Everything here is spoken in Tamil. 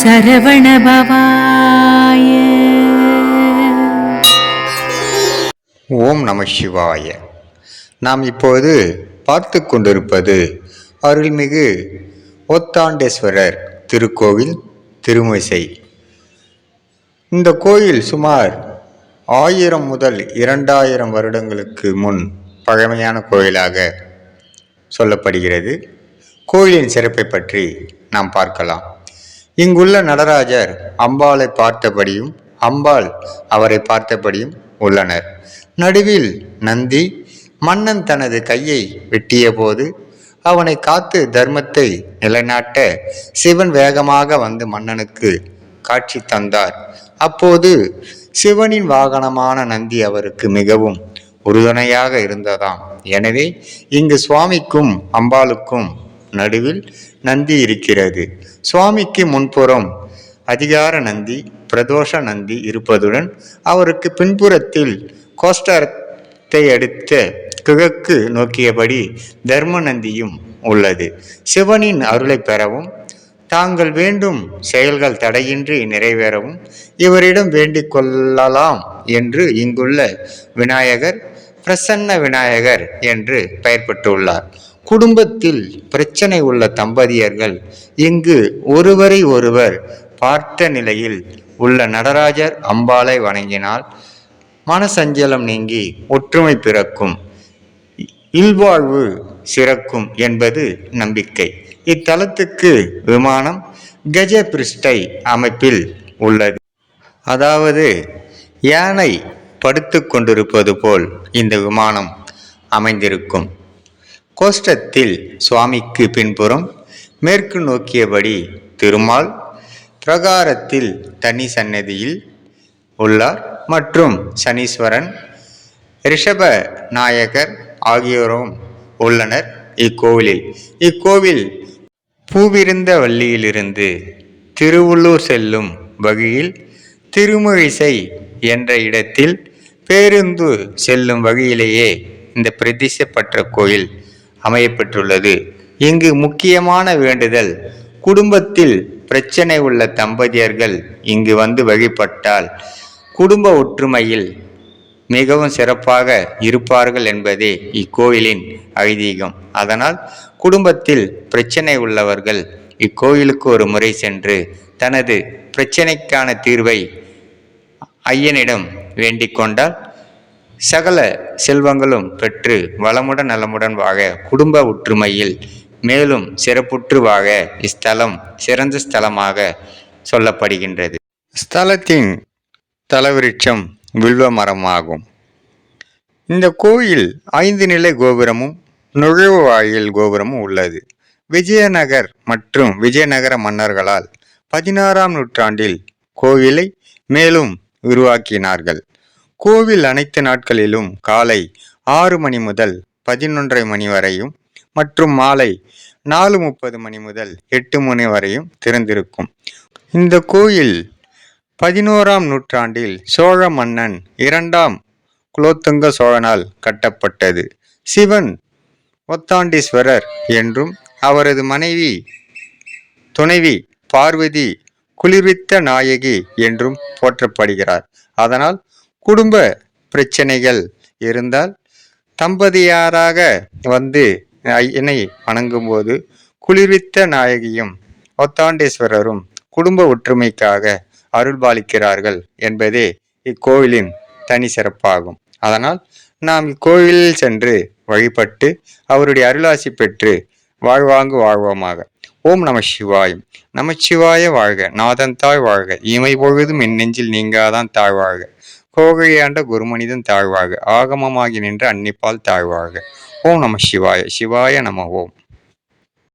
சரவணபவாய ஓம் நம சிவாய. நாம் இப்போது பார்த்து கொண்டிருப்பது அருள்மிகு ஒத்தாண்டேஸ்வரர் திருக்கோவில் திருமிசை. இந்த கோயில் சுமார் ஆயிரம் முதல் இரண்டாயிரம் வருடங்களுக்கு முன் பழமையான கோயிலாக சொல்லப்படுகிறது. கோயிலின் சிறப்பை பற்றி நாம் பார்க்கலாம். இங்குள்ள நடராஜர் அம்பாளை பார்த்தபடியும் அம்பாள் அவரை பார்த்தபடியும் உள்ளனர். நடுவில் நந்தி மன்னன் தனது கையை வெட்டிய போது அவனை காத்து தர்மத்தை நிலைநாட்ட சிவன் வேகமாக வந்து மன்னனுக்கு காட்சி தந்தார். அப்போது சிவனின் வாகனமான நந்தி அவருக்கு மிகவும் உறுதுணையாக இருந்ததாம். எனவே இங்கு சுவாமிக்கும் அம்பாளுக்கும் நடுவில் நந்தி இருக்கிறது. சுவாமிக்கு முன்புறம் அதிகார நந்தி பிரதோஷ நந்தி இருப்பதுடன் அவருக்கு பின்புறத்தில் கோஷ்டத்தை அடுத்த கிழக்கு நோக்கியபடி தர்ம நந்தியும் உள்ளது. சிவனின் அருளை பெறவும் தாங்கள் வேண்டும் செயல்கள் தடையின்றி நிறைவேறவும் இவரிடம் வேண்டிக் கொள்ளலாம் என்று இங்குள்ள விநாயகர் பிரசன்ன விநாயகர் என்று பெயர் பெற்றுள்ளார் குடும்பத்தில் பிரச்சனை உள்ள தம்பதியர்கள் இங்கு ஒருவரை ஒருவர் பார்த்த நிலையில் உள்ள நடராஜர் அம்பாளை வணங்கினால் மனசஞ்சலம் நீங்கி ஒற்றுமை பிறக்கும். இல்வாழ்வு சிறக்கும் என்பது நம்பிக்கை. இத்தலத்துக்கு விமானம் கஜ பிரிஷ்டை அமைப்பில் உள்ளது. அதாவது யானை படுத்து கொண்டிருப்பது போல் இந்த விமானம் அமைந்திருக்கும். கோஷ்டத்தில் சுவாமிக்கு பின்புறம் மேற்கு நோக்கியபடி திருமால் பிரகாரத்தில் தனி சன்னதியில் உள்ளார். மற்றும் சனீஸ்வரன் ரிஷப நாயகர் ஆகியோரும் உள்ளனர் இக்கோவிலில். இக்கோவில் பூவிருந்த வள்ளியிலிருந்து திருவள்ளூர் செல்லும் வகையில் திருமழிசை என்ற இடத்தில் பேருந்து செல்லும் வகையிலேயே இந்த பிரதிஷ்டப்பட்ட கோயில் அமையப்பெற்றுள்ளது. இங்கு முக்கியமான வேண்டுதல் குடும்பத்தில் பிரச்சனை உள்ள தம்பதியர்கள் இங்கு வந்து வழிபட்டால் குடும்ப ஒற்றுமையில் மிகவும் சிறப்பாக இருப்பார்கள் என்பதே இக்கோயிலின் ஐதீகம். அதனால் குடும்பத்தில் பிரச்சனை உள்ளவர்கள் இக்கோயிலுக்கு ஒரு முறை சென்று தனது பிரச்சனைக்கான தீர்வை ஐயனிடம் வேண்டிக் கொண்டால் சகல செல்வங்களும் பெற்று வளமுடன் நலமுடன் வாக குடும்ப ஒற்றுமையில் மேலும் சிறப்புற்று வாக இஸ்தலம் சிறந்த ஸ்தலமாக சொல்லப்படுகின்றது. ஸ்தலத்தின் தலவிருட்சம் வில்வ மரமாகும். இந்த கோயில் ஐந்து நிலை கோபுரமும் நுழைவு வாயில் கோபுரமும் உள்ளது. விஜயநகர் மற்றும் விஜயநகர மன்னர்களால் பதினாறாம் நூற்றாண்டில் கோவிலை மேலும் உருவாக்கினார்கள். கோவில் அனைத்து நாட்களிலும் காலை ஆறு மணி முதல் பதினொன்றரை மணி வரையும் மற்றும் மாலை நாலு முப்பது மணி முதல் எட்டு மணி வரையும் திறந்திருக்கும். இந்த கோயில் பதினோராம் நூற்றாண்டில் சோழ மன்னன் இரண்டாம் குலோத்துங்க சோழனால் கட்டப்பட்டது. சிவன் ஒத்தாண்டீஸ்வரர் என்றும் அவரது மனைவி துணைவி பார்வதி குளிர்வித்த நாயகி என்றும் போற்றப்படுகிறார். அதனால் குடும்ப பிரச்சனைகள் இருந்தால் தம்பதியாராக வந்து ஐயனை வணங்கும்போது குளிர்வித்த நாயகியும் ஒத்தாண்டேஸ்வரரும் குடும்ப ஒற்றுமைக்காக அருள்பாலிக்கிறார்கள் என்பதே இக்கோவிலின் தனி சிறப்பாகும். அதனால் நாம் இக்கோவிலில் சென்று வழிபட்டு அவருடைய அருளாசி பெற்று வாழ்வாங்கு வாழ்வோமாக. ஓம் நம சிவாயம் நமச்சிவாய வாழ்க. நாதன் தாய் வாழ்க. இமை பொழுதும் என் நெஞ்சில் நீங்காதான் தாழ்வாழ்க கோகையாண்ட குருமனிதன் தாழ்வாக ஆகமமாகி நின்ற அன்னிப்பால் தாழ்வாக. ஓம் நம சிவாய சிவாய நம ஓம்.